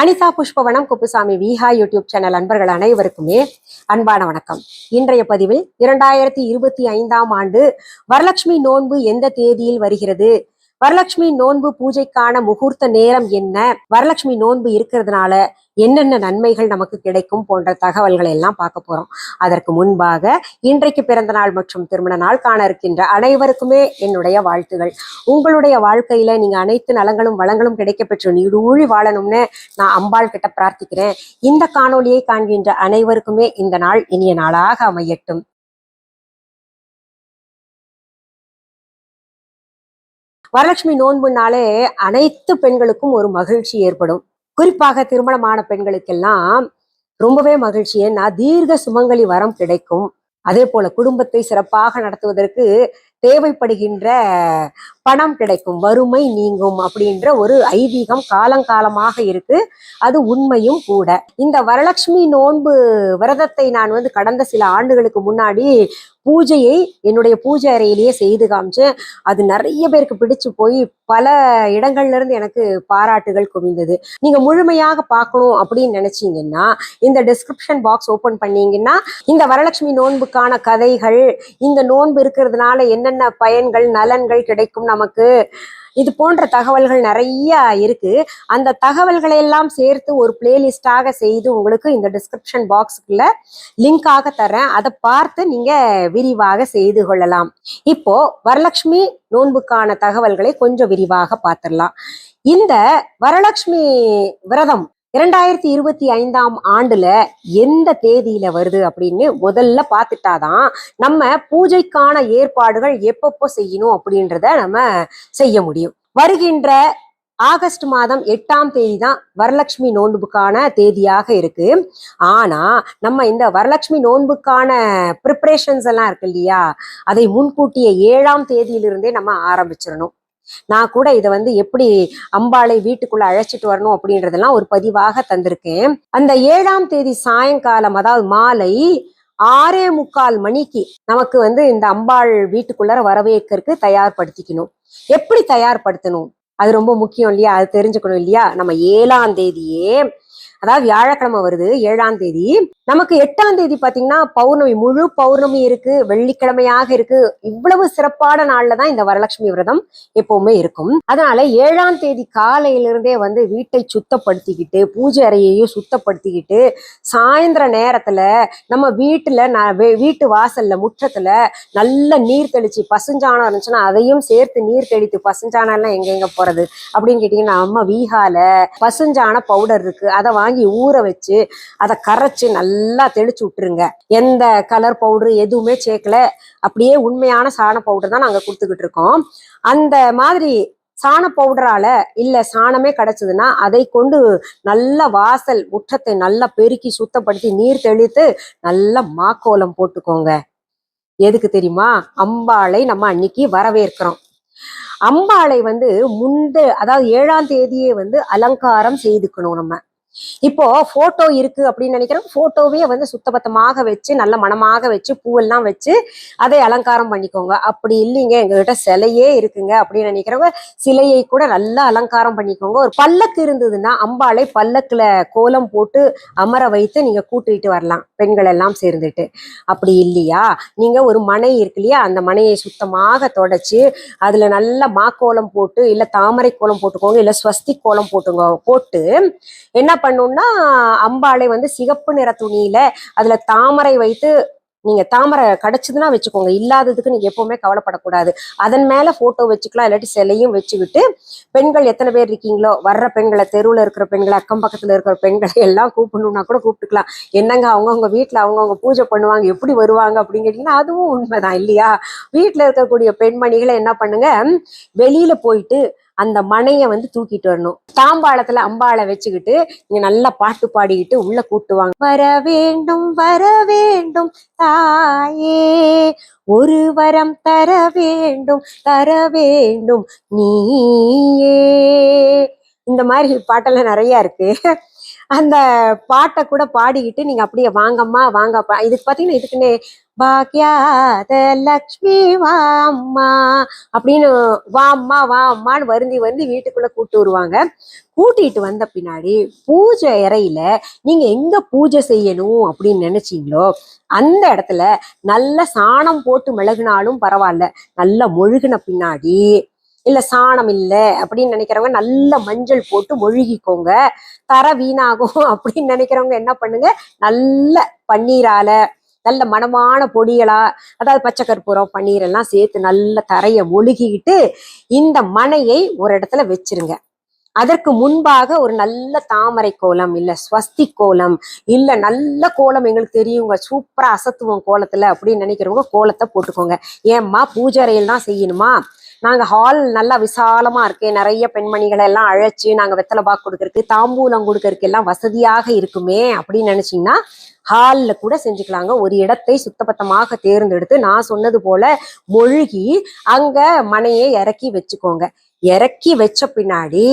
Anitha Pushpavanam Kuppusamy Viha YouTube channel அன்பர்கள் அனைவருக்குமே அன்பான வணக்கம். இன்றைய பதிவில் இரண்டாயிரத்தி இருபத்தி ஐந்தாம் ஆண்டு வரலட்சுமி நோன்பு எந்த தேதியில் வருகிறது? வரலட்சுமி நோன்பு பூஜைக்கான முகூர்த்த நேரம் என்ன? வரலட்சுமி நோன்பு இருக்கிறதுனால என்னென்ன நன்மைகள் நமக்கு கிடைக்கும் போன்ற தகவல்களை எல்லாம் பார்க்க போறோம். அதற்கு முன்பாக இன்றைக்கு பிறந்த நாள் மற்றும் திருமண நாள் காண இருக்கின்ற அனைவருக்குமே என்னுடைய வாழ்த்துகள். உங்களுடைய வாழ்க்கையில நீங்க அனைத்து நலங்களும் வளங்களும் கிடைக்கப்பெற்று நீடூழி வாழணும்னு நான் அம்பாள் கிட்ட பிரார்த்திக்கிறேன். இந்த காணொளியை காண்கின்ற அனைவருக்குமே இந்த நாள் இனிய நாளாக அமையட்டும். வரலட்சுமி நோன்புனாலே அனைத்து பெண்களுக்கும் ஒரு மகிழ்ச்சி ஏற்படும். குறிப்பாக திருமணமான பெண்களுக்கெல்லாம் ரொம்பவே மகிழ்ச்சி. ஏன்னா தீர்க்க சுமங்கலி வரம் கிடைக்கும். அதே போல குடும்பத்தை சிறப்பாக நடத்துவதற்கு தேவைப்படுகின்ற பணம் கிடைக்கும். வறுமை நீங்கும் அப்படின்ற ஒரு ஐதீகம் காலங்காலமாக இருக்கு. அது உண்மையும் கூட. இந்த வரலட்சுமி நோன்பு விரதத்தை நான் வந்து கடந்த சில ஆண்டுகளுக்கு முன்னாடி பூஜையை என்னுடைய பூஜை அறையிலேயே செய்து காமிச்சேன். அது நிறைய பேருக்கு பிடிச்சு போய் பல இடங்கள்ல இருந்து எனக்கு பாராட்டுகள் குவிந்தது. நீங்க முழுமையாக பார்க்கணும் அப்படின்னு நினைச்சீங்கன்னா இந்த டிஸ்கிரிப்ஷன் பாக்ஸ் ஓபன் பண்ணீங்கன்னா இந்த வரலட்சுமி நோன்புக்கான கதைகள் இந்த நோன்பு இருக்கிறதுனால என்னென்ன பயன்கள் நலன்கள் கிடைக்கும் நமக்கு? இது போன்ற தகவல்கள் நிறைய இருக்கு. அந்த தகவல்களை எல்லாம் சேர்த்து ஒரு பிளேலிஸ்டாக செய்து உங்களுக்கு இந்த டிஸ்கிரிப்ஷன் பாக்ஸுக்குள்ள லிங்காக தரேன் அதை பார்த்து நீங்க விரிவாக செய்து கொள்ளலாம். இப்போ வரலட்சுமி நோன்புக்கான தகவல்களை கொஞ்சம் விரிவாக பார்த்துடலாம். இந்த வரலட்சுமி விரதம் இரண்டாயிரத்தி இருபத்தி ஐந்தாம் ஆண்டுல எந்த தேதியில வருது அப்படின்னு முதல்ல பார்த்துட்டாதான் நம்ம பூஜைக்கான ஏற்பாடுகள் எப்பப்போ செய்யணும் அப்படின்றத நம்ம செய்ய முடியும். வருகின்ற ஆகஸ்ட் மாதம் எட்டாம் தேதி தான் வரலட்சுமி நோன்புக்கான தேதியாக இருக்கு. ஆனா நம்ம இந்த வரலட்சுமி நோன்புக்கான ப்ரிப்பரேஷன்ஸ் எல்லாம் இருக்கு இல்லையா? அதை முன்கூட்டிய ஏழாம் தேதியிலிருந்தே நம்ம ஆரம்பிச்சிடணும். நான் கூட இதை வந்து எப்படி அம்பாளை வீட்டுக்குள்ள அழைச்சிட்டு வரணும் அப்படின்றதெல்லாம் ஒரு பதிவாக தந்திருக்கேன் அந்த ஏழாம் தேதி சாயங்காலம் அதாவது மாலை ஆறே முக்கால் மணிக்கு நமக்கு வந்து இந்த அம்பாள் வீட்டுக்குள்ளார வரவேற்கிறதுக்கு தயார்படுத்திக்கணும். எப்படி தயார்படுத்தணும்? அது ரொம்ப முக்கியம் இல்லையா? அது தெரிஞ்சுக்கணும் இல்லையா? நம்ம ஏழாம் தேதியே அதாவது வியாழக்கிழமை வருது ஏழாம் தேதி. நமக்கு எட்டாம் தேதி பாத்தீங்கன்னா பௌர்ணமி முழு பௌர்ணமி இருக்கு வெள்ளிக்கிழமையாக இருக்கு. இவ்வளவு சிறப்பான நாள்ல தான் இந்த வரலட்சுமி விரதம் எப்பவுமே இருக்கும். அதனால ஏழாம் தேதி காலையிலிருந்தே வந்து வீட்டை சுத்தப்படுத்திக்கிட்டு பூஜை அறையையும் சுத்தப்படுத்திக்கிட்டு சாயந்தர நேரத்துல நம்ம வீட்டுல ந- வே- வீட்டு வாசல்ல முற்றத்துல நல்ல நீர் தெளிச்சு பசுஞ்சாணம் இருந்துச்சுன்னா அதையும் சேர்த்து நீர் தெளித்து பசுஞ்சாணம் எல்லாம் எங்க எங்க போறது? அப்படின்னு கேட்டீங்கன்னா நம்ம வீகால பசுஞ்சாண பவுடர் இருக்கு. அதை வாங்கி ஊற வச்சு அதை கரைச்சு நல்லா தெளிச்சு விட்டுருங்க. எந்த கலர் பவுடர் எதுவுமே சேர்க்கல. அப்படியே உண்மையான சாண பவுடர் தான் நாங்கள் கொடுத்துக்கிட்டு இருக்கோம். அந்த மாதிரி சாண பவுடரால இல்ல சாணமே கிடைச்சதுன்னா அதை கொண்டு நல்ல வாசல் முற்றத்தை நல்லா பெருக்கி சுத்தப்படுத்தி நீர் தெளித்து நல்ல மாக்கோலம் போட்டுக்கோங்க. எதுக்கு தெரியுமா? அம்பாளை நம்ம அன்னைக்கு வரவேற்கிறோம். அம்பாளை வந்து முந்த அதாவது ஏழாம் தேதியே வந்து அலங்காரம் செய்துக்கணும் நம்ம. இப்போ போட்டோ இருக்கு அப்படின்னு நினைக்கிறோம் போட்டோவே வந்து சுத்தபத்தமாக வச்சு நல்ல மனமாக வச்சு பூவெல்லாம் வச்சு அதை அலங்காரம் பண்ணிக்கோங்க. அப்படி இல்லைங்க எங்ககிட்ட சிலையே இருக்குங்க அப்படின்னு நினைக்கிறவங்க சிலையை கூட நல்லா அலங்காரம் பண்ணிக்கோங்க. ஒரு பல்லக்கு இருந்ததுன்னா அம்பாளை பல்லக்குல கோலம் போட்டு அமர வைத்து நீங்க கூட்டிட்டு வரலாம் பெண்கள் எல்லாம் சேர்ந்துட்டு. அப்படி இல்லையா? நீங்க ஒரு மனை இருக்கு இல்லையா? அந்த மனையை சுத்தமாக தொடச்சு அதுல நல்ல மாக்கோலம் போட்டு இல்ல தாமரை கோலம் போட்டுக்கோங்க இல்ல ஸ்வஸ்தி கோலம் போட்டுங்க போட்டு என்ன பண்ணும்னா அம்பாளை வந்து சிகப்பு நிற துணியில அதுல தாமரை வைத்து நீங்க தாமரை கிடைச்சதுன்னா வச்சுக்கோங்க. இல்லாததுக்கு நீங்க எப்பவுமே கவலைப்படக்கூடாது. அதன் மேல போட்டோ வச்சுக்கலாம் இல்லாட்டி சிலையும் வச்சுக்கிட்டு பெண்கள் எத்தனை பேர் இருக்கீங்களோ வர்ற பெண்களை தெருவில் இருக்கிற பெண்களை அக்கம் பக்கத்துல இருக்கிற பெண்களை எல்லாம் கூப்பிடணும்னா கூட கூப்பிட்டுக்கலாம். என்னங்க அவங்கவுங்க வீட்டுல அவங்கவுங்க பூஜை பண்ணுவாங்க எப்படி வருவாங்க அப்படின்னு கேட்டீங்கன்னா அதுவும் உண்மைதான் இல்லையா? வீட்டுல இருக்கக்கூடிய பெண்மணிகளை என்ன பண்ணுங்க வெளியில போயிட்டு அந்த மனையை வந்து தூக்கிட்டு வரணும். தாம்பாளத்துல அம்பாளை வச்சுக்கிட்டு நீங்க நல்லா பாட்டு பாடிக்கிட்டு உள்ள கூட்டுவாங்க. வர வேண்டும் வர வேண்டும் தாயே. ஒரு வரம் தர வேண்டும் தர வேண்டும் நீயே. இந்த மாதிரி பாட்டெல்லாம் நிறைய இருக்கு. அந்த பாட்டை கூட பாடிக்கிட்டு நீங்க அப்படியே வாங்கம்மா வாங்கப்பா. இதுக்கு பாத்தீங்கன்னா இதுக்குன்னே பாக்யாத லக்ஷ்மி வாம்மா அப்படின்னு வாம்மா வாம்மான்னு வருந்தி வருந்தி வீட்டுக்குள்ள கூட்டு வருவாங்க. கூட்டிட்டு வந்த பின்னாடி பூஜை இறையில நீங்க எங்க பூஜை செய்யணும் அப்படின்னு நினைச்சீங்களோ அந்த இடத்துல நல்ல சாணம் போட்டு மிளகுனாலும் பரவாயில்ல. நல்லா மொழுகின பின்னாடி இல்ல சாணம் இல்ல அப்படின்னு நினைக்கிறவங்க நல்ல மஞ்சள் போட்டு மொழுகிக்கோங்க. தர வீணாகும் அப்படின்னு நினைக்கிறவங்க என்ன பண்ணுங்க? நல்ல பன்னீரால நல்ல மணமான பொடிகளா அதாவது பச்சை கற்பூரம் பன்னீர் எல்லாம் சேர்த்து நல்ல தரையை மொழுகிக்கிட்டு இந்த மனையை ஒரு இடத்துல வச்சிருங்க. அதற்கு முன்பாக ஒரு நல்ல தாமரை கோலம் இல்ல ஸ்வஸ்தி கோலம் இல்ல நல்ல கோலம் எங்களுக்கு தெரியுங்க. சூப்பரா அசத்துவோம் கோலத்துல அப்படின்னு நினைக்கிறவங்க கோலத்தை போட்டுக்கோங்க. ஏம்மா பூஜை அறையில் தான் செய்யணுமா? நாங்க ஹால் நல்லா விசாலமா இருக்கு நிறைய பெண்மணிகளை எல்லாம் அழைச்சு நாங்க வெத்தலை பாக்கு கொடுக்கறக்கு தாம்பூலம் கொடுக்கறக்கு எல்லாம் வசதியாக இருக்குமே அப்படின்னு நினைச்சீங்கன்னா ஹாலில் கூட செஞ்சுக்கலாங்க. ஒரு இடத்தை சுத்தபத்தமாக தேர்ந்தெடுத்து நான் சொன்னது போல மொழுகி அங்க மனையை இறக்கி வச்சுக்கோங்க. இறக்கி வச்ச பின்னாடி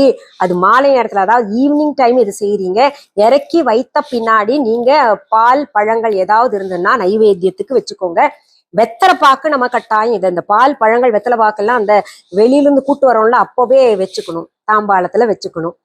அது மாலை நேரத்தில் அதாவது ஈவினிங் டைம் இது செய்கிறீங்க இறக்கி வைத்த பின்னாடி நீங்கள் பால் பழங்கள் ஏதாவது இருந்ததுன்னா நைவேத்தியத்துக்கு வச்சுக்கோங்க. வெத்தலை பாக்கு நம்ம கட்டாயம் இது இந்த பால் பழங்கள் வெத்தலை பாக்கெல்லாம் அந்த வெளியில இருந்து கூட்டு வரோம்ல அப்பவே வச்சுக்கணும். தாம்பாளத்துல வச்சுக்கணும்.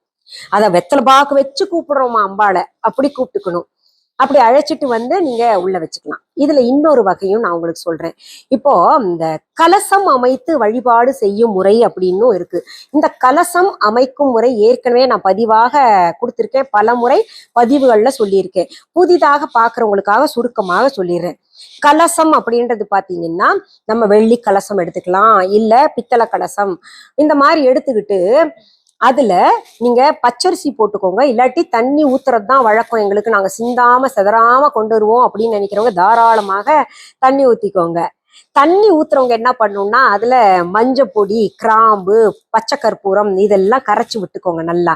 அதை வெத்தலை பாக்கு வச்சு கூப்பிடுறோமா அம்பாளை? அப்படி கூப்பிட்டுக்கணும். அப்படி அழைச்சிட்டு வந்து நீங்க உள்ள வச்சுக்கலாம். இதுல இன்னொரு வகையும் நான் உங்களுக்கு சொல்றேன். இப்போ இந்த கலசம் அமைத்து வழிபாடு செய்யும் முறை அப்படின்னும் இருக்கு. இந்த கலசம் அமைக்கும் முறை ஏற்கனவே நான் பதிவாக கொடுத்துருக்கேன். பல முறை பதிவுகள்ல சொல்லியிருக்கேன். புதிதாக பாக்குறவங்களுக்காக சுருக்கமாக சொல்லிடுறேன். கலசம் அப்படின்றது பாத்தீங்கன்னா நம்ம வெள்ளி கலசம் எடுத்துக்கலாம் இல்ல பித்தளை கலசம். இந்த மாதிரி எடுத்துக்கிட்டு அதுல நீங்க பச்சரிசி போட்டுக்கோங்க. இல்லாட்டி தண்ணி ஊத்துறது தான் வழக்கம். எங்களுக்கு நாங்க சிந்தாம செதறாம கொண்டு வருவோம் அப்படின்னு நினைக்கிறவங்க தாராளமாக தண்ணி ஊத்திக்கோங்க. தண்ணி ஊத்துறவங்க என்ன பண்ணணும்னா அதுல மஞ்சப்பொடி கிராம்பு பச்சை கற்பூரம் இதெல்லாம் கரைச்சு விட்டுக்கோங்க நல்லா.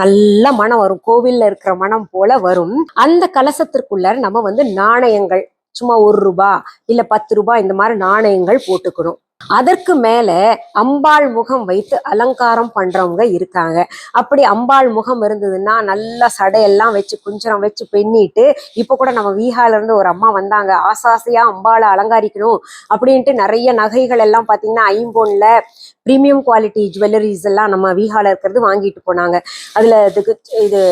நல்ல மனம் வரும். கோவில்ல இருக்கிற மனம் போல வரும். அந்த கலசத்திற்குள்ள நம்ம வந்து நாணயங்கள் சும்மா ஒரு ரூபா இல்ல பத்து ரூபாய் இந்த மாதிரி நாணயங்கள் போட்டுக்கணும். அதற்கு மேல அம்பாள் முகம் வைத்து அலங்காரம் பண்றவங்க இருக்காங்க. அப்படி அம்பாள் முகம் இருந்ததுன்னா நல்லா சடையெல்லாம் வச்சு குஞ்சரம் வச்சு பெண்ணிட்டு இப்ப கூட நம்ம வீகால இருந்து ஒரு அம்மா வந்தாங்க. ஆசாசையா அம்பாளை அலங்காரிக்கணும் அப்படின்ட்டு நிறைய நகைகள் எல்லாம் பாத்தீங்கன்னா ஐம்பொன்ல பிரீமியம் குவாலிட்டி ஜுவல்லரிஸ் எல்லாம் நம்ம வீகால இருக்கிறது வாங்கிட்டு போனாங்க. அதுல இதுக்கு இது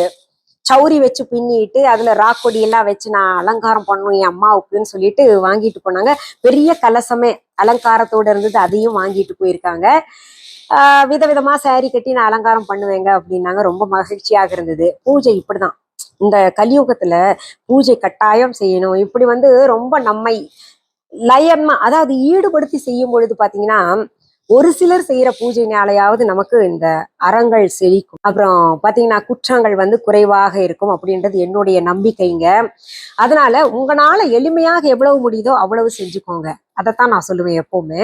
சௌரி வச்சு பின்னிட்டு அதுல ராக்கொடி எல்லாம் வச்சு நான் அலங்காரம் பண்ணணும் என் அம்மாவுக்குன்னு சொல்லிட்டு வாங்கிட்டு போனாங்க. பெரிய கலசமே அலங்காரத்தோட இருந்தது அதையும் வாங்கிட்டு போயிருக்காங்க. விதவிதமா சாரி கட்டி நான் அலங்காரம் பண்ணுவேங்க அப்படின்னாங்க. ரொம்ப மகிழ்ச்சியாக இருந்தது. பூஜை இப்படிதான். இந்த கலியுகத்துல பூஜை கட்டாயம் செய்யணும். இப்படி வந்து ரொம்ப நம்மை லயன்மா அதாவது ஈடுபடுத்தி செய்யும் பொழுது பாத்தீங்கன்னா ஒரு சிலர் செய்யற பூஜைனாலையாவது நமக்கு இந்த அறங்கள் செழிக்கும். அப்புறம் பாத்தீங்கன்னா குற்றங்கள் வந்து குறைவாக இருக்கும் அப்படின்றது என்னுடைய நம்பிக்கைங்க. அதனால உங்களால எளிமையாக எவ்வளவு முடியுதோ அவ்வளவு செஞ்சுக்கோங்க. அதைத்தான் நான் சொல்லுவேன் எப்பவுமே.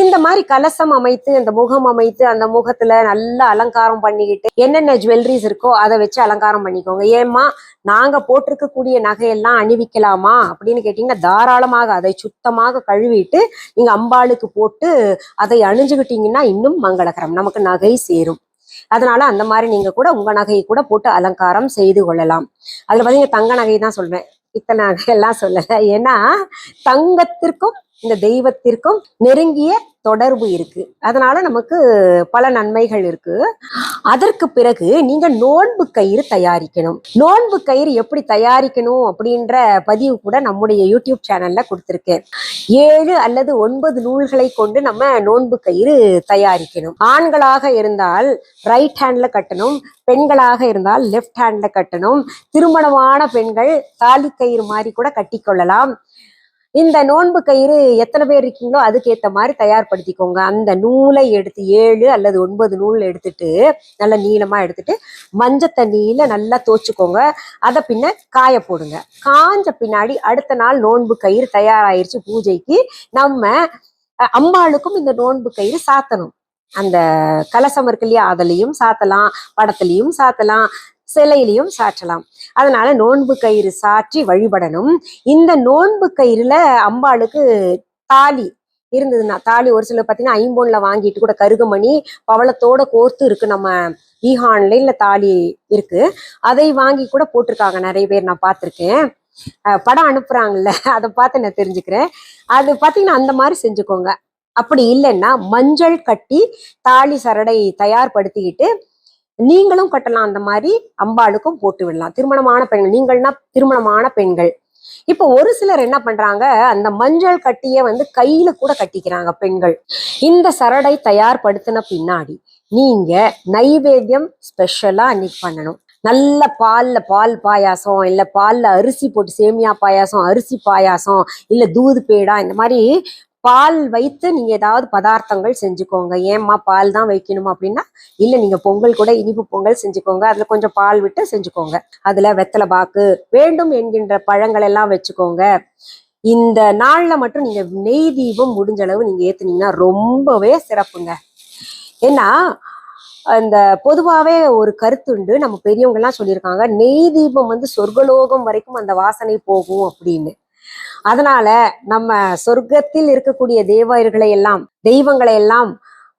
இந்த மாதிரி கலசம் அமைத்து அந்த முகம் அமைத்து அந்த முகத்துல நல்லா அலங்காரம் பண்ணிக்கிட்டு என்னென்ன ஜுவல்லரிஸ் இருக்கோ அதை வச்சு அலங்காரம் பண்ணிக்கோங்க. ஏம்மா நாங்க போட்டிருக்கக்கூடிய நகையெல்லாம் அணிவிக்கலாமா? அப்படின்னு கேட்டீங்கன்னா தாராளமாக அதை சுத்தமாக கழுவிட்டு நீங்க அம்பாளுக்கு போட்டு அதை அணிஞ்சுக்கிட்டீங்கன்னா இன்னும் மங்களகரம். நமக்கு நகை சேரும். அதனால அந்த மாதிரி நீங்க கூட உங்க நகையை கூட போட்டு அலங்காரம் செய்து கொள்ளலாம். அதுல பாத்தீங்கன்னா தங்க நகை தான் சொல்றேன் இத்தனை நகை எல்லாம் சொல்லல. ஏன்னா தங்கத்திற்கும் இந்த தெய்வத்திற்கும் நெருங்கிய தொடர்பு இருக்கு. அதனால நமக்கு பல நன்மைகள் இருக்கு. அதற்கு பிறகு நீங்க நோன்பு கயிறு தயாரிக்கணும். நோன்பு கயிறு எப்படி தயாரிக்கணும் அப்படின்ற பதிவு கூட நம்முடைய யூடியூப் சேனல்ல கொடுத்துருக்கேன். ஏழு அல்லது ஒன்பது நூல்களை கொண்டு நம்ம நோன்பு கயிறு தயாரிக்கணும். ஆண்களாக இருந்தால் ரைட் ஹேண்ட்ல கட்டணும். பெண்களாக இருந்தால் லெஃப்ட் ஹேண்ட்ல கட்டணும். திருமணமான பெண்கள் தாலி கயிறு மாதிரி கூட கட்டிக்கொள்ளலாம் இந்த நோன்பு கயிறு எத்தனை பேர் இருக்கீங்களோ அதுக்கேத்த மாதிரி தயார்படுத்திக்கோங்க. அந்த நூலை எடுத்து ஏழு அல்லது ஒன்பது நூல் எடுத்துட்டு நல்லா நீளமா எடுத்துட்டு மஞ்சள் தண்ணியில நல்லா தோச்சுக்கோங்க. அதை பின்ன காய போடுங்க. காஞ்ச பின்னாடி அடுத்த நாள் நோன்பு கயிறு தயாராயிருச்சு பூஜைக்கு நம்ம அஹ், அம்பாளுக்கும் இந்த நோன்பு கயிறு சாத்தணும். அந்த கலசம் இருக்கு இல்லையா அதுலயும் சாத்தலாம் படத்துலயும் சாத்தலாம். சிலையிலையும் சாற்றலாம். அதனால நோன்பு கயிறு சாற்றி வழிபடணும். இந்த நோன்பு கயிறுல அம்பாளுக்கு தாலி இருந்ததுன்னா தாலி ஒரு சிலர் பார்த்தீங்கன்னா ஐம்பொன்ல வாங்கிட்டு கூட கருகமணி பவளத்தோட கோர்த்து இருக்கு. நம்ம ஈஹான்ல இல்ல தாலி இருக்கு. அதை வாங்கி கூட போட்டிருக்காங்க. நிறைய பேர் நான் பார்த்துருக்கேன் படம் அனுப்புறாங்கல்ல. அதை பார்த்து நான் தெரிஞ்சுக்கிறேன். அது பார்த்தீங்கன்னா அந்த மாதிரி செஞ்சுக்கோங்க. அப்படி இல்லைன்னா மஞ்சள் கட்டி தாலி சரடை தயார்படுத்திக்கிட்டு நீங்களும் கட்டலாம் அந்த மாதிரி அம்பாளுக்கும் போட்டு விடலாம். திருமணமான பெண்கள் நீங்கள்னா திருமணமான பெண்கள். இப்போ ஒரு சிலர் என்ன பண்றாங்க அந்த மஞ்சள் கட்டிய வந்து கையில கூட கட்டிக்கிறாங்க பெண்கள். இந்த சரடை தயார்படுத்தின பின்னாடி நீங்க நைவேத்தியம் ஸ்பெஷலா அன்னைக்கு பண்ணணும். நல்ல பால்ல பால் பாயாசம் இல்ல பால்ல அரிசி போட்டு சேமியா பாயாசம் அரிசி பாயாசம் இல்ல தூது பேடா இந்த மாதிரி பால் வைத்து நீங்க ஏதாவது பதார்த்தங்கள் செஞ்சுக்கோங்க. ஏம்மா பால் தான் வைக்கணும் அப்படின்னா இல்ல நீங்க பொங்கல் கூட இனிப்பு பொங்கல் செஞ்சுக்கோங்க. அதுல கொஞ்சம் பால் விட்டு செஞ்சுக்கோங்க. அதுல வெத்தலை பாக்கு வேண்டும் என்கின்ற பழங்கள் எல்லாம் வச்சுக்கோங்க. இந்த நாள்ல மட்டும் நீங்க நெய் தீபம் முடிஞ்ச அளவு நீங்க ஏத்துனீங்கன்னா ரொம்பவே சிறப்புங்க. ஏன்னா அந்த பொதுவாவே ஒரு கருத்துண்டு நம்ம பெரியவங்க எல்லாம் சொல்லியிருக்காங்க நெய் தீபம் வந்து சொர்க்கலோகம் வரைக்கும் அந்த வாசனை போகும் அப்படின்னு. அதனால நம்ம சொர்க்கத்தில் இருக்கக்கூடிய தேவர்களை எல்லாம் தெய்வங்களை எல்லாம்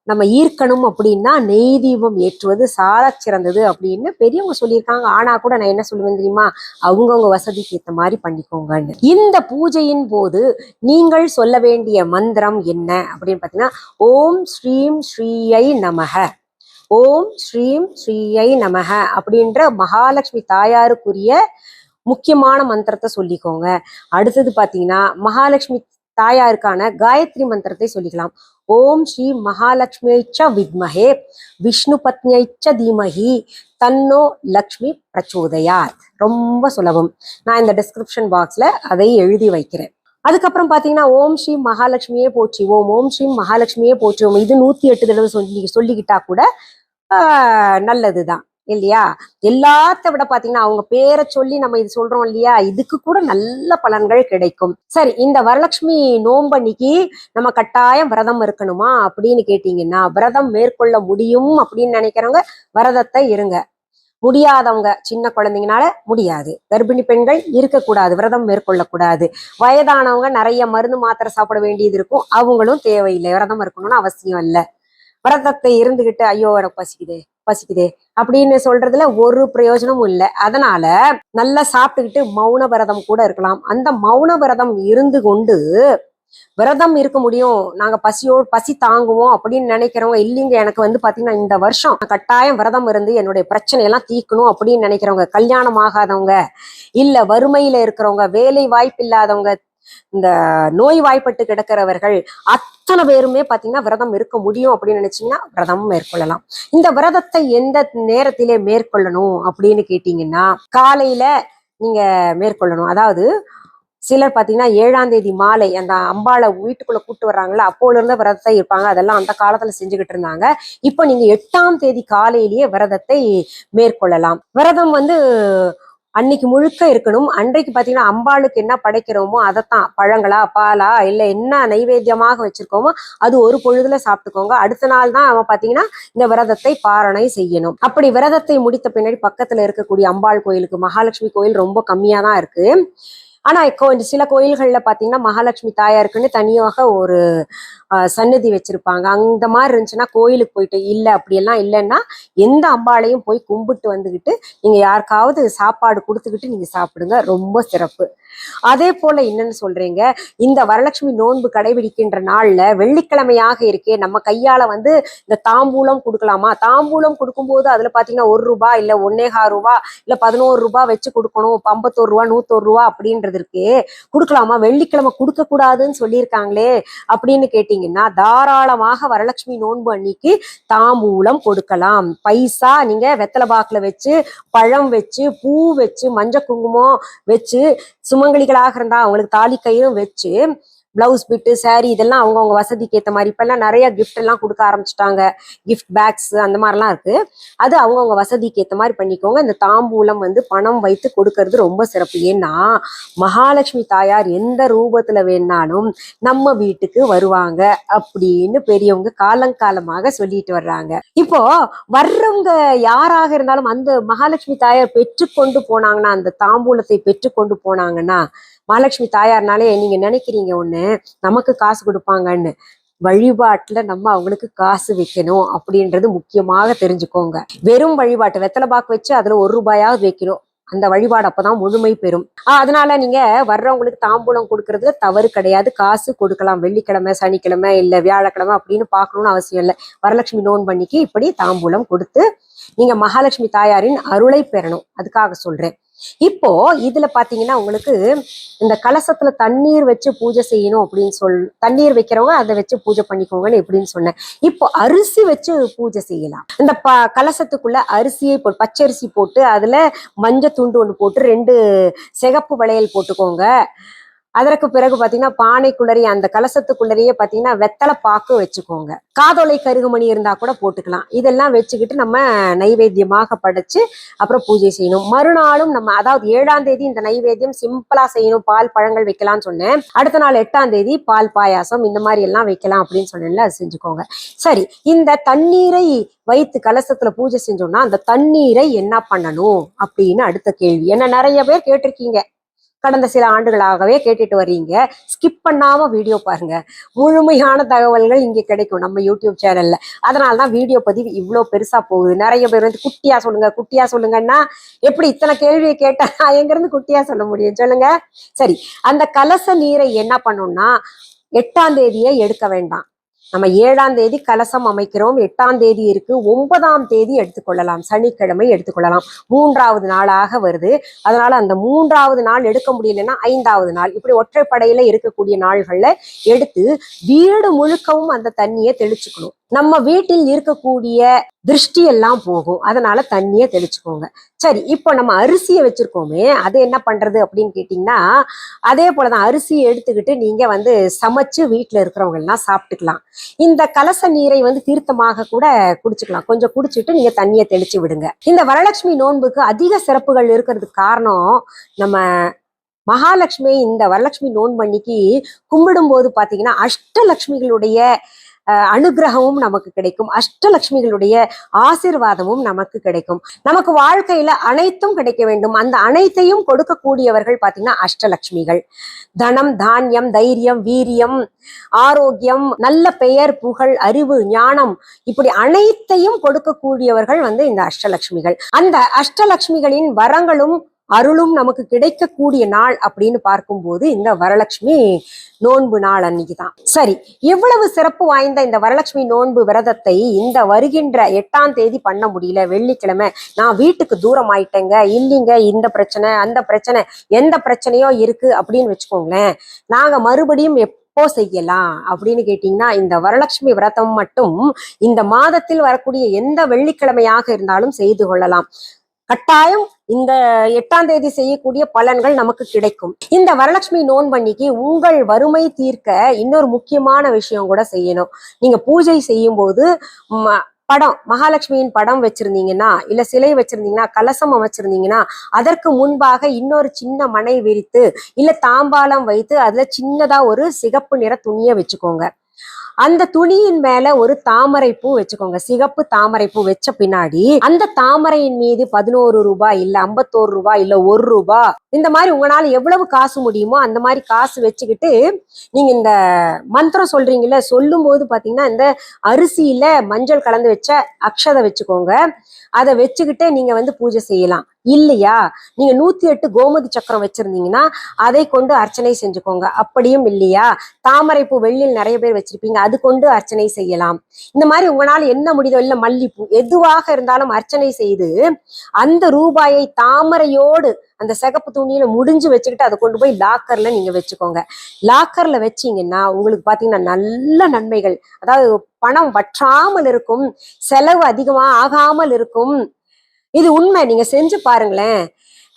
நம்ம ஈர்க்கணும் அப்படின்னா நெய் தீபம் ஏற்றுவது சால சிறந்தது அப்படின்னு பெரியவங்க சொல்லியிருக்காங்க. ஆனா கூட நான் என்ன சொல்லுவேன் தெரியுமா? அவங்கவுங்க வசதிக்கு ஏற்ற மாதிரி பண்ணிக்கோங்கன்னு. இந்த பூஜையின் போது நீங்கள் சொல்ல வேண்டிய மந்திரம் என்ன அப்படின்னு பார்த்தீங்கன்னா ஓம் ஸ்ரீம் ஸ்ரீயை நமக. ஓம் ஸ்ரீம் ஸ்ரீயை நமக அப்படின்ற மகாலட்சுமி தாயாருக்குரிய முக்கியமான மந்திரத்தை சொல்லிக்கோங்க. அடுத்தது பார்த்தீங்கன்னா மகாலட்சுமி தாயாருக்கான காயத்ரி மந்திரத்தை சொல்லிக்கலாம். ஓம் ஸ்ரீ மகாலட்சுமியைச்ச வித்மஹே விஷ்ணு பத்னியைச்ச தீமஹி தன்னோ லக்ஷ்மி பிரச்சோதயார் ரொம்ப சுலபம். நான் இந்த டிஸ்கிரிப்ஷன் பாக்ஸ்ல அதை எழுதி வைக்கிறேன். அதுக்கப்புறம் பார்த்தீங்கன்னா ஓம் ஸ்ரீ மகாலட்சுமியே போற்றி ஓம் ஓம் ஸ்ரீ மகாலட்சுமியே போற்றி ஓம் இது நூத்தி எட்டு தடவை சொல்லி சொல்லிக்கிட்டா கூட நல்லது நல்லதுதான். இல்லையா? எல்லாத்த விட பாத்தீங்கன்னா அவங்க பேரை சொல்லி நம்ம இது சொல்றோம் இல்லையா? இதுக்கு கூட நல்ல பலன்கள் கிடைக்கும். சரி இந்த வரலட்சுமி நோம்பன்னைக்கு நம்ம கட்டாயம் விரதம் இருக்கணுமா அப்படின்னு கேட்டீங்கன்னா விரதம் மேற்கொள்ள முடியும் அப்படின்னு நினைக்கிறவங்க விரதத்தை இருங்க. முடியாதவங்க சின்ன குழந்தைங்கனால முடியாது. கர்ப்பிணி பெண்கள் இருக்கக்கூடாது விரதம் மேற்கொள்ளக்கூடாது. வயதானவங்க நிறைய மருந்து மாத்திரை சாப்பிட வேண்டியது இருக்கும். அவங்களும் தேவையில்லை. விரதம் இருக்கணும்னு அவசியம் இல்லை. விரதத்தை இருந்துகிட்டு ஐயோ எனக்கு பசிக்குதே. பசிக்குதே அப்படின்னு சொல்றதுல ஒரு பிரயோஜனமும் இல்லை. அதனால நல்லா சாப்பிட்டுக்கிட்டு மௌன விரதம் கூட இருக்கலாம். அந்த மௌன விரதம் இருந்து கொண்டு விரதம் இருக்க முடியும். நாங்க பசியோ பசி தாங்குவோம் அப்படின்னு நினைக்கிறவங்க இல்லைங்க. எனக்கு வந்து பாத்தீங்கன்னா இந்த வருஷம் கட்டாயம் விரதம் இருந்து என்னுடைய பிரச்சனை எல்லாம் தீர்க்கணும் அப்படின்னு நினைக்கிறவங்க கல்யாணம் ஆகாதவங்க இல்ல வறுமையில இருக்கிறவங்க வேலை வாய்ப்பு இல்லாதவங்க இந்த நோய் வாய்ப்பட்டு கிடக்கிறவர்கள் அத்தனை பேருமே பாத்தீங்கன்னா விரதம் இருக்க முடியும் அப்படின்னு நினைச்சீங்கன்னா விரதம் மேற்கொள்ளலாம். இந்த விரதத்தை எந்த நேரத்திலே மேற்கொள்ளணும் அப்படின்னு கேட்டீங்கன்னா காலையில நீங்க மேற்கொள்ளணும். அதாவது சிலர் பாத்தீங்கன்னா ஏழாம் தேதி மாலை அந்த அம்பாளை வீட்டுக்குள்ள கூட்டு வர்றாங்களா அப்போல இருந்த விரதத்தை இருப்பாங்க. அதெல்லாம் அந்த காலத்துல செஞ்சுக்கிட்டு இருந்தாங்க. இப்போ நீங்க எட்டாம் தேதி காலையிலேயே விரதத்தை மேற்கொள்ளலாம். விரதம் வந்து அன்னைக்கு முழுக்க இருக்கணும். அன்றைக்கு பார்த்தீங்கன்னா அம்பாளுக்கு என்ன படைக்கிறோமோ அதைத்தான். பழங்களா பாலா இல்லை என்ன நைவேத்தியமாக வச்சிருக்கோமோ அது ஒரு பொழுதுல சாப்பிட்டுக்கோங்க. அடுத்த நாள் தான் அவன் பார்த்தீங்கன்னா இந்த விரதத்தை பாரணை செய்யணும். அப்படி விரதத்தை முடித்த பின்னாடி பக்கத்துல இருக்கக்கூடிய அம்பாள் கோயிலுக்கு மகாலட்சுமி கோயில் ரொம்ப கம்மியா தான் இருக்கு. ஆனா இப்போ சில கோயில்கள்ல பாத்தீங்கன்னா மகாலட்சுமி தாயாருக்குன்னு தனியாக ஒரு சன்னதி வச்சிருப்பாங்க. அந்த மாதிரி இருந்துச்சுன்னா கோயிலுக்கு போயிட்டு இல்லை அப்படியெல்லாம் இல்லைன்னா எந்த அம்பாளையும் போய் கும்பிட்டு வந்துகிட்டு நீங்க யாருக்காவது சாப்பாடு கொடுத்துக்கிட்டு நீங்க சாப்பிடுங்க. ரொம்ப சிறப்பு. அதே போல என்னன்னு சொல்றீங்க இந்த வரலட்சுமி நோன்பு கடைபிடிக்கின்ற நாள்ல வெள்ளிக்கிழமையாக இருக்கே நம்ம கையால வந்து இந்த தாம்பூலம் கொடுக்கலாமா? தாம்பூலம் கொடுக்கும்போது அதுல பாத்தீங்கன்னா ஒரு ரூபாய் இல்ல ஒன்னேகா ரூபா இல்ல பதினோரு ரூபாய் வச்சு கொடுக்கணும் ஐம்பத்தோரு ரூபா நூத்தோரு ரூபா அப்படின்றது இருக்கு கொடுக்கலாமா? வெள்ளிக்கிழமை கொடுக்க கூடாதுன்னு சொல்லியிருக்காங்களே அப்படின்னு கேட்டீங்கன்னா தாராளமாக வரலட்சுமி நோன்பு அன்னைக்கு தாம்பூலம் கொடுக்கலாம். பைசா நீங்க வெத்தலை பாக்குல வச்சு பழம் வச்சு பூ வச்சு மஞ்சள் குங்குமம் வச்சு சுமங்கலிகளாக இருந்தா அவங்களுக்கு தாலி கயிறும் வச்சு பிளவுஸ் பிட்டு சாரீ இதெல்லாம் அவங்கவுங்க வசதிக்கு ஏற்ற மாதிரி. இப்போல்லாம் நிறைய கிஃப்ட் எல்லாம் கொடுக்க ஆரம்பிச்சிட்டாங்க. கிஃப்ட் பேக்ஸ் அந்த மாதிரிலாம் இருக்கு. அது அவங்கவுங்க வசதிக்கு ஏற்ற மாதிரி பண்ணிக்கோங்க. இந்த தாம்பூலம் வந்து பணம் வைத்து கொடுக்கறது ரொம்ப சிறப்பு. ஏன்னா மகாலட்சுமி தாயார் எந்த ரூபத்துல வேணாலும் நம்ம வீட்டுக்கு வருவாங்க அப்படின்னு பெரியவங்க காலங்காலமாக சொல்லிட்டு வர்றாங்க. இப்போ வர்றவங்க யாராக இருந்தாலும் அந்த மகாலட்சுமி தாயார் பெற்றுக்கொண்டு போனாங்கன்னா அந்த தாம்பூலத்தை பெற்றுக்கொண்டு போனாங்கன்னா மகாலட்சுமி தாயார்னாலே நீங்க நினைக்கிறீங்க ஒண்ணு நமக்கு காசு கொடுப்பாங்கன்னு. வழிபாட்டுல நம்ம அவங்களுக்கு காசு வைக்கணும் அப்படின்றது முக்கியமாக தெரிஞ்சுக்கோங்க. வெறும் வழிபாட்டு வெத்தலை பாக்கு வச்சு அதுல ஒரு ரூபாயாவது வைக்கணும். அந்த வழிபாடு அப்பதான் முழுமை பெறும். ஆஹ் அதனால நீங்க வர்றவங்களுக்கு தாம்பூலம் கொடுக்கறதுல தவறு கிடையாது. காசு கொடுக்கலாம். வெள்ளிக்கிழமை சனிக்கிழமை இல்ல வியாழக்கிழமை அப்படின்னு பார்க்கணும்னு அவசியம் இல்லை. வரலட்சுமி நோன் பண்ணிக்கு இப்படி தாம்பூலம் கொடுத்து நீங்க மகாலட்சுமி தாயாரின் அருளை பெறணும். அதுக்காக சொல்றேன். இப்போ இதுல பாத்தீங்கன்னா உங்களுக்கு இந்த கலசத்துல தண்ணீர் வச்சு பூஜை செய்யணும் அப்படின்னு சொல் தண்ணீர் வைக்கிறவங்க அதை வச்சு பூஜை பண்ணிக்கோங்கன்னு எப்படின்னு சொன்னேன். இப்போ அரிசி வச்சு பூஜை செய்யலாம். இந்த ப கலசத்துக்குள்ள அரிசியை போ பச்சரிசி போட்டு அதுல மஞ்சள் துண்டு ஒன்று போட்டு ரெண்டு சிகப்பு வளையல் போட்டுக்கோங்க. அதற்கு பிறகு பாத்தீங்கன்னா பானைக்குள்ளறி அந்த கலசத்துக்குள்ளறையே பாத்தீங்கன்னா வெத்தலை பாக்கு வச்சுக்கோங்க. காதோலை கருகுமணி இருந்தா கூட போட்டுக்கலாம். இதெல்லாம் வச்சுக்கிட்டு நம்ம நைவேத்தியமாக படைச்சு அப்புறம் பூஜை செய்யணும். மறுநாளும் நம்ம அதாவது ஏழாம் தேதி இந்த நைவேத்தியம் சிம்பிளா செய்யணும். பால் பழங்கள் வைக்கலாம்னு சொன்னேன். அடுத்த நாள் எட்டாம் தேதி பால் பாயாசம் இந்த மாதிரி எல்லாம் வைக்கலாம் அப்படின்னு சொன்னேன்ல அது செஞ்சுக்கோங்க. சரி இந்த தண்ணீரை வைத்து கலசத்துல பூஜை செஞ்சோம்னா அந்த தண்ணீரை என்ன பண்ணணும் அப்படின்னு அடுத்த கேள்வி. என்ன நிறைய பேர் கேட்டிருக்கீங்க. கடந்த சில ஆண்டுகளாகவே கேட்டுட்டு வர்றீங்க. ஸ்கிப் பண்ணாம வீடியோ பாருங்க. முழுமையான தகவல்கள் இங்கே கிடைக்கும் நம்ம யூடியூப் சேனல்ல அதனால தான் வீடியோ பதிவு இவ்வளோ பெருசா போகுது. நிறைய பேர் வந்து குட்டியா சொல்லுங்க குட்டியா சொல்லுங்கன்னா எப்படி இத்தனை கேள்வியை கேட்டா எங்கிருந்து குட்டியா சொல்ல முடியும்? சொல்லுங்க. சரி அந்த கலச நீரை என்ன பண்ணணும்னா எட்டாம் தேதியே எடுக்க வேண்டாம். நம்ம ஏழாம் தேதி கலசம் அமைக்கிறோம். எட்டாம் தேதி இருக்கு. ஒன்பதாம் தேதி எடுத்துக்கொள்ளலாம். சனிக்கிழமை எடுத்துக்கொள்ளலாம். மூன்றாவது நாளாக வருது. அதனால அந்த மூன்றாவது நாள் எடுக்க முடியலன்னா ஐந்தாவது நாள். இப்படி ஒற்றைப்படையில இருக்கக்கூடிய நாள்கள்ல எடுத்து வீடு முழுக்கவும் அந்த தண்ணியை தெளிச்சுக்கணும். நம்ம வீட்டில் இருக்கக்கூடிய திருஷ்டி எல்லாம் போகும். அதனால தண்ணியை தெளிச்சுக்கோங்க. சரி இப்போ நம்ம அரிசியை வச்சிருக்கோமே அது என்ன பண்றது அப்படின்னு கேட்டிங்கன்னா அதே போலதான் அரிசியை எடுத்துக்கிட்டு நீங்க வந்து சமைச்சு வீட்டில் இருக்கிறவங்க எல்லாம் சாப்பிட்டுக்கலாம். இந்த கலச நீரை வந்து தீர்த்தமாக கூட குடிச்சுக்கலாம். கொஞ்சம் குடிச்சிட்டு நீங்க தண்ணியை தெளிச்சு விடுங்க. இந்த வரலட்சுமி நோன்புக்கு அதிக சிறப்புகள் இருக்கிறதுக்கு காரணம் நம்ம மகாலட்சுமி இந்த வரலட்சுமி நோன்பன்னிக்கு கும்பிடும் போது பாத்தீங்கன்னா அஷ்டலட்சுமிகளுடைய அனுகிரகமும் நமக்கு கிடைக்கும். அஷ்டலட்சுமிகளுடைய ஆசிர்வாதமும் நமக்கு கிடைக்கும். நமக்கு வாழ்க்கையில அனைத்தும் கிடைக்க வேண்டும். அந்த அனைத்தையும் கொடுக்கக்கூடியவர்கள் பாத்தீங்கன்னா அஷ்டலட்சுமிகள் தனம் தானியம் தைரியம் வீரியம் ஆரோக்கியம் நல்ல பெயர் புகழ் அறிவு ஞானம் இப்படி அனைத்தையும் கொடுக்கக்கூடியவர்கள் வந்து இந்த அஷ்டலட்சுமிகள் அந்த அஷ்டலட்சுமிகளின் வரங்களும் அருளும் நமக்கு கிடைக்கக்கூடிய நாள் அப்படின்னு பார்க்கும்போது இந்த வரலட்சுமி நோன்பு நாள் அன்னைக்கு தான் சரி எவ்வளவு சிறப்பு வாய்ந்த இந்த வரலட்சுமி நோன்பு விரதத்தை இந்த வருகின்ற எட்டாம் தேதி பண்ண முடியல? வெள்ளிக்கிழமை. நான் வீட்டுக்கு தூரம் ஆயிட்டேங்க இல்லைங்க இந்த பிரச்சனை அந்த பிரச்சனை எந்த பிரச்சனையோ இருக்கு அப்படின்னு வச்சுக்கோங்களேன். நாங்க மறுபடியும் எப்போ செய்யலாம் அப்படின்னு கேட்டீங்கன்னா இந்த வரலட்சுமி விரதம் மட்டும் இந்த மாதத்தில் வரக்கூடிய எந்த வெள்ளிக்கிழமையாக இருந்தாலும் செய்து கொள்ளலாம். கட்டாயம் இந்த எட்டாம் தேதி செய்யக்கூடிய பலன்கள் நமக்கு கிடைக்கும். இந்த வரலட்சுமி நோன்பண்ணிக்கு உங்கள் வறுமை தீர்க்க இன்னொரு முக்கியமான விஷயம் கூட செய்யணும். நீங்க பூஜை செய்யும் போது ம- படம் மகாலட்சுமியின் படம் வச்சிருந்தீங்கன்னா இல்ல சிலை வச்சிருந்தீங்கன்னா கலசம் அமைச்சிருந்தீங்கன்னா அதற்கு முன்பாக இன்னொரு சின்ன மனை விரித்து இல்ல தாம்பாலம் வைத்து அதுல சின்னதா ஒரு சிகப்பு நிற துணியை வச்சுக்கோங்க. அந்த துணியின் மேல ஒரு தாமரை பூ வச்சுக்கோங்க. சிகப்பு தாமரை பூ வச்ச பின்னாடி அந்த தாமரையின் மீது பதினோரு ரூபாய் இல்ல ஐம்பத்தோரு ரூபாய் இல்ல ஒரு ரூபாய் இந்த மாதிரி உங்களால எவ்வளவு காசு முடியுமோ அந்த மாதிரி காசு வச்சுக்கிட்டு நீங்க இந்த மந்திரம் சொல்றீங்கல்ல சொல்லும் போது பாத்தீங்கன்னா இந்த அரிசியில மஞ்சள் கலந்து வச்ச அக்ஷதை வச்சுக்கோங்க. அதை வச்சுக்கிட்டே நீங்க வந்து பூஜை செய்யலாம். இல்லையா? நீங்க நூத்தி எட்டு கோமதி சக்கரம் வச்சிருந்தீங்கன்னா அதை கொண்டு அர்ச்சனை செஞ்சுக்கோங்க. அப்படியும் இல்லையா? தாமரை பூ வெள்ளியில் நிறைய பேர் வச்சிருப்பீங்க. அது கொண்டு அர்ச்சனை செய்யலாம். இந்த மாதிரி உங்களால என்ன முடியுதோ இல்ல மல்லிப்பூ எதுவாக இருந்தாலும் அர்ச்சனை செய்து அந்த ரூபாயை தாமரையோடு அந்த சிகப்பு துணியில முடிஞ்சு வச்சுக்கிட்டு அதை கொண்டு போய் லாக்கர்ல நீங்க வச்சுக்கோங்க. லாக்கர்ல வச்சீங்கன்னா உங்களுக்கு பாத்தீங்கன்னா நல்ல நன்மைகள். அதாவது பணம் வற்றாமல் இருக்கும் செலவு அதிகமா ஆகாமல் இருக்கும். இது உண்மை. நீங்க செஞ்சு பாருங்களேன்.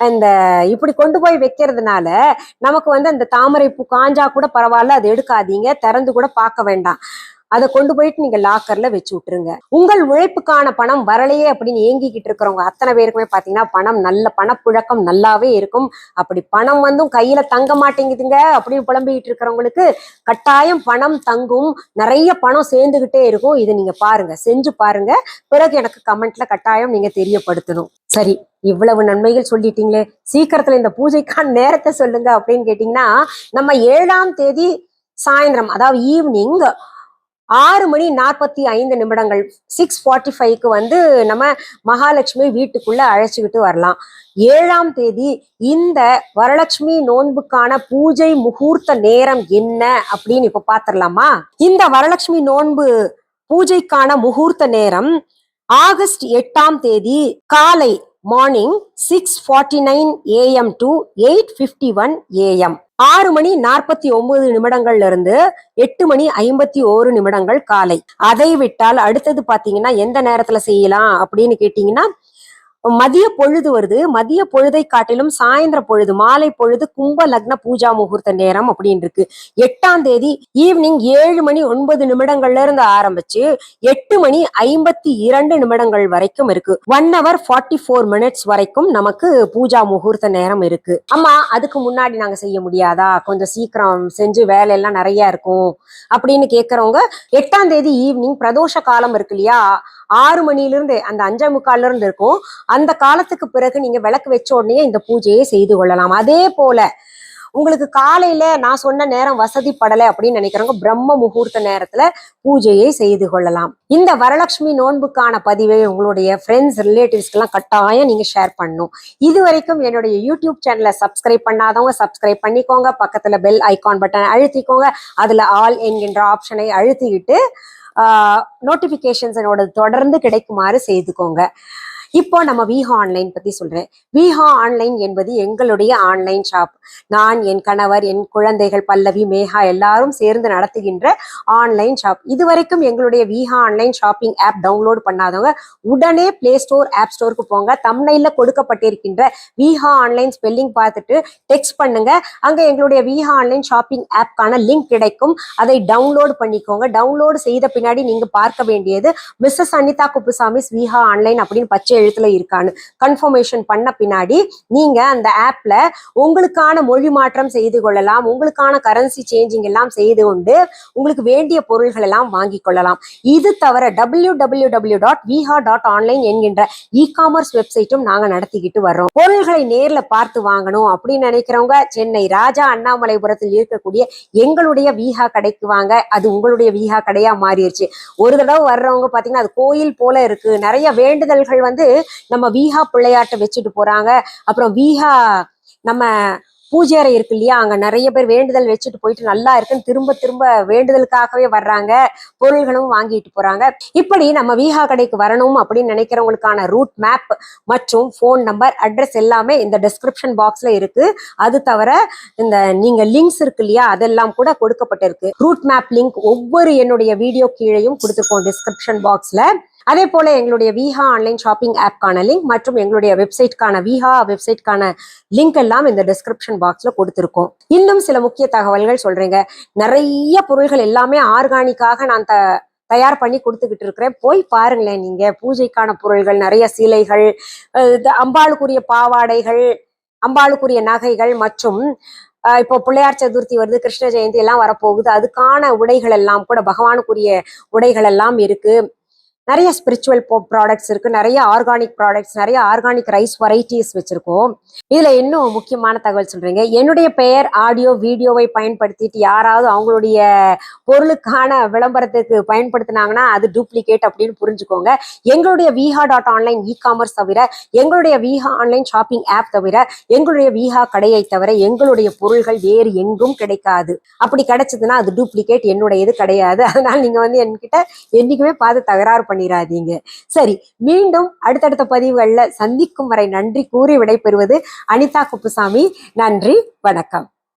அந்த இப்படி கொண்டு போய் வைக்கிறதுனால நமக்கு வந்து அந்த தாமரை பூ காஞ்சா கூட பரவாயில்ல அதை எடுக்காதீங்க திறந்து கூட பார்க்க வேண்டாம். அதை கொண்டு போயிட்டு நீங்க லாக்கர்ல வச்சு விட்டுருங்க. உங்கள் உழைப்புக்கான பணம் வரலையே அப்படின்னு ஏங்கிக்கிட்டு இருக்கிறவங்க அத்தனை பேருக்குமே பாத்தீங்கன்னா பணம் நல்ல பணப்புழக்கம் நல்லாவே இருக்கும். அப்படி பணம் வந்தும் கையில தங்க மாட்டேங்குதுங்க அப்படின்னு புலம்பிக்கிட்டு இருக்கிறவங்களுக்கு கட்டாயம் பணம் தங்கும். நிறைய பணம் சேர்ந்துகிட்டே இருக்கும். இதை நீங்க பாருங்க. செஞ்சு பாருங்க. பிறகு எனக்கு கமெண்ட்ல கட்டாயம் நீங்க தெரியப்படுத்தணும். சரி இவ்வளவு நன்மைகள் சொல்லிட்டீங்களே. சீக்கிரத்துல இந்த பூஜைக்கான நேரத்தை சொல்லுங்க அப்படின்னு கேட்டீங்கன்னா நம்ம ஏழாம் தேதி சாயந்தரம் அதாவது ஈவினிங் ஆறு மணி நாற்பத்தி ஐந்து நிமிடங்கள் சிக்ஸ் ஃபார்ட்டி ஃபைவ்க்கு வந்து நம்ம மகாலட்சுமி வீட்டுக்குள்ள அழைச்சிக்கிட்டு வரலாம். ஏழாம் தேதி இந்த வரலட்சுமி நோன்புக்கான பூஜை முகூர்த்த நேரம் என்ன அப்படின்னு இப்ப பாத்திரலாமா? இந்த வரலட்சுமி நோன்பு பூஜைக்கான முகூர்த்த நேரம் ஆகஸ்ட் எட்டாம் தேதி காலை morning six forty nine AM to eight fifty one AM ஆறு மணி நாற்பத்தி ஒன்பது நிமிடங்கள்ல இருந்து எட்டு மணி ஐம்பத்தி ஓரு நிமிடங்கள் காலை. அதை விட்டால் அடுத்தது பாத்தீங்கன்னா எந்த நேரத்துல செய்யலாம் அப்படின்னு கேட்டீங்கன்னா மதிய பொழுது வருது. மதிய பொழுதை காட்டிலும் சாயந்தர பொழுது மாலை பொழுது கும்ப லக்ன பூஜா முகூர்த்த நேரம் அப்படின்னு இருக்கு எட்டாம் தேதி ஈவினிங் ஏழு மணி ஒன்பது நிமிடங்கள்ல இருந்து ஆரம்பிச்சு எட்டு மணி ஐம்பத்தி இரண்டு நிமிடங்கள் வரைக்கும் இருக்கு. One hour forty four minutes வரைக்கும் நமக்கு பூஜா முகூர்த்த நேரம் இருக்கு. ஆமா அதுக்கு முன்னாடி நாங்க செய்ய முடியாதா? கொஞ்சம் சீக்கிரம் செஞ்சு வேலையெல்லாம் நிறைய இருக்கும் அப்படின்னு கேட்கறவங்க எட்டாம் தேதி ஈவினிங் பிரதோஷ காலம் இருக்கு இல்லையா? ஆறு மணிலிருந்து அந்த அஞ்சே முக்கால்ல இருந்து இருக்கும். அந்த காலத்துக்கு பிறகு நீங்க விளக்கு வச்ச உடனே இந்த பூஜையை செய்து கொள்ளலாம். அதே போல உங்களுக்கு காலையில நான் சொன்ன நேரம் வசதிப்படலை அப்படின்னு நினைக்கிறவங்க பிரம்ம முகூர்த்த நேரத்துல பூஜையை செய்து கொள்ளலாம். இந்த வரலட்சுமி நோன்புக்கான பதிவை உங்களுடைய ஃப்ரெண்ட்ஸ் ரிலேட்டிவ்ஸ்க்கெல்லாம் கட்டாயம் நீங்க ஷேர் பண்ணும் இது வரைக்கும் என்னுடைய யூடியூப் சேனலை சப்ஸ்கிரைப் பண்ணாதவங்க சப்ஸ்கிரைப் பண்ணிக்கோங்க. பக்கத்துல பெல் ஐகான் பட்டன் அழுத்திக்கோங்க. அதுல ஆல் என்கின்ற ஆப்ஷனை அழுத்திக்கிட்டு நோட்டிபிகேஷன்ஸ் என்னோட தொடர்ந்து கிடைக்குமாறு செய்துக்கோங்க. இப்போ நம்ம விஹா ஆன்லைன் பத்தி சொல்றேன். விஹா ஆன்லைன் என்பது எங்களுடைய ஆன்லைன் ஷாப். நான் என் கணவர் என் குழந்தைகள் பல்லவி மேகா எல்லாரும் சேர்ந்து நடத்துகின்ற ஆன்லைன் ஷாப். இதுவரைக்கும் எங்களுடைய Viha online shopping app download பண்ணாதவங்க உடனே பிளே ஸ்டோர் ஆப் ஸ்டோருக்கு போங்க. தம்னைல கொடுக்கப்பட்டிருக்கின்ற விஹா ஆன்லைன் ஸ்பெல்லிங் பார்த்துட்டு டெக்ஸ்ட் பண்ணுங்க. அங்க எங்களுடைய விஹா ஆன்லைன் ஷாப்பிங் ஆப்கான லிங்க் கிடைக்கும். அதை டவுன்லோட் பண்ணிக்கோங்க. டவுன்லோடு செய்த பின்னாடி நீங்க பார்க்க வேண்டியது மிஸ்ஸஸ் அனிதா குப்புசாமி விஹா ஆன்லைன் அப்படின்னு பச்சை எழுத்துல இருக்கான்னு கன்ஃபர்மேஷன் பண்ண பின்னாடி நீங்க அந்த ஆப்ல உங்களுக்கான மொழி மாற்றம் செய்து கொள்ளலாம் உங்களுக்கான கரன்சி சேஞ்சிங் எல்லாம் செய்து கொண்டு உங்களுக்கு வேண்டிய பொருள்கள் எல்லாம் வாங்கி கொள்ளலாம். இது தவிர W W W dot Viha dot online என்கின்ற இ காமர்ஸ் வெப்சைட்டும் நாங்க நடத்திக்கிட்டு வர்றோம். பொருள்களை நேர்ல பார்த்து வாங்கணும் அப்படின்னு நினைக்கிறவங்க சென்னை ராஜா அண்ணாமலைபுரத்தில் இருக்கக்கூடிய எங்களுடைய விஹா கடைக்கு வாங்க. அது உங்களுடைய விஹா கடையா மாறிடுச்சு. ஒரு தடவை வர்றவங்க பாத்தீங்கன்னா அது கோயில் போல இருக்கு. நிறைய வேண்டுதல்கள் வந்து நம்ம வீஹா பிள்ளையாட்டை வச்சுட்டு போறாங்க. அப்புறம் வீஹா நம்ம பூஜை அறை இருக்கு இல்லையா? அங்க நிறைய பேர் வேண்டுதல் வச்சுட்டு போயிட்டு நல்லா இருக்குன்னு திரும்ப திரும்ப வேண்டுதலுக்காகவே வர்றாங்க. பொருள்களும் வாங்கிட்டு போறாங்க. இப்படி நம்ம வீஹா கடைக்கு வரணும் அப்படின்னு நினைக்கிறவங்களுக்கான ரூட் மேப் மற்றும் ஃபோன் நம்பர் அட்ரஸ் எல்லாமே இந்த டிஸ்கிரிப்ஷன் பாக்ஸ்ல இருக்கு. அது தவிர இந்த நீங்க லிங்க்ஸ் இருக்கு இல்லையா? அதெல்லாம் கூட கொடுக்கப்பட்டிருக்கு. ரூட் மேப் லிங்க் ஒவ்வொரு என்னுடைய வீடியோ கீழையும் கொடுத்துருக்கோம் டிஸ்கிரிப்ஷன் பாக்ஸ்ல அதே போல எங்களுடைய விஹா ஆன்லைன் ஷாப்பிங் ஆப்கான லிங்க் மற்றும் எங்களுடைய வெப்சைட்கான விஹா வெப்சைட்கான லிங்க் எல்லாம் இந்த டிஸ்கிரிப்ஷன் பாக்ஸ்ல கொடுத்துருக்கோம். இன்னும் சில முக்கிய தகவல்கள் சொல்றேங்க. நிறைய பொருள்கள் எல்லாமே ஆர்கானிக்காக நான் த தயார் பண்ணி கொடுத்துக்கிட்டு இருக்கிறேன். போய் பாருங்களேன் நீங்க. பூஜைக்கான பொருள்கள் நிறைய சீலைகள் இது அம்பாளுக்குரிய பாவாடைகள் அம்பாளுக்குரிய நகைகள் மற்றும் இப்போ பிள்ளையார் சதுர்த்தி வருது கிருஷ்ண ஜெயந்தி எல்லாம் வரப்போகுது. அதுக்கான உடைகள் எல்லாம் கூட பகவானுக்குரிய உடைகள் எல்லாம் இருக்கு. நிறைய ஸ்பிரிச்சுவல் ப்ராடக்ட்ஸ் இருக்குது நிறைய ஆர்கானிக் ப்ராடக்ட்ஸ் நிறைய ஆர்கானிக் ரைஸ் வெரைட்டிஸ் வச்சுருக்கோம். இதில் இன்னும் முக்கியமான தகவல் சொல்கிறீங்க என்னுடைய பெயர் ஆடியோ வீடியோவை பயன்படுத்திட்டு யாராவது அவங்களுடைய பொருளுக்கான விளம்பரத்துக்கு பயன்படுத்தினாங்கன்னா அது டூப்ளிகேட் அப்படின்னு புரிஞ்சுக்கோங்க. எங்களுடைய Viha dot online e commerce தவிர எங்களுடைய விஹா ஆன்லைன் ஷாப்பிங் ஆப் தவிர எங்களுடைய விஹா கடையை தவிர எங்களுடைய பொருள்கள் வேறு எங்கும் கிடைக்காது. அப்படி கிடைச்சதுன்னா அது டூப்ளிகேட் என்னுடைய இது கிடையாது. அதனால் நீங்கள் வந்து என்கிட்ட என்றைக்குமே பார்த்து தகராறு பண்ணிடாதீங்க சரி மீண்டும் அடுத்தடுத்த பதிவுகளில் சந்திக்கும் வரை நன்றி கூறி விடைபெறுவது அனிதா குப்புசாமி. நன்றி வணக்கம்.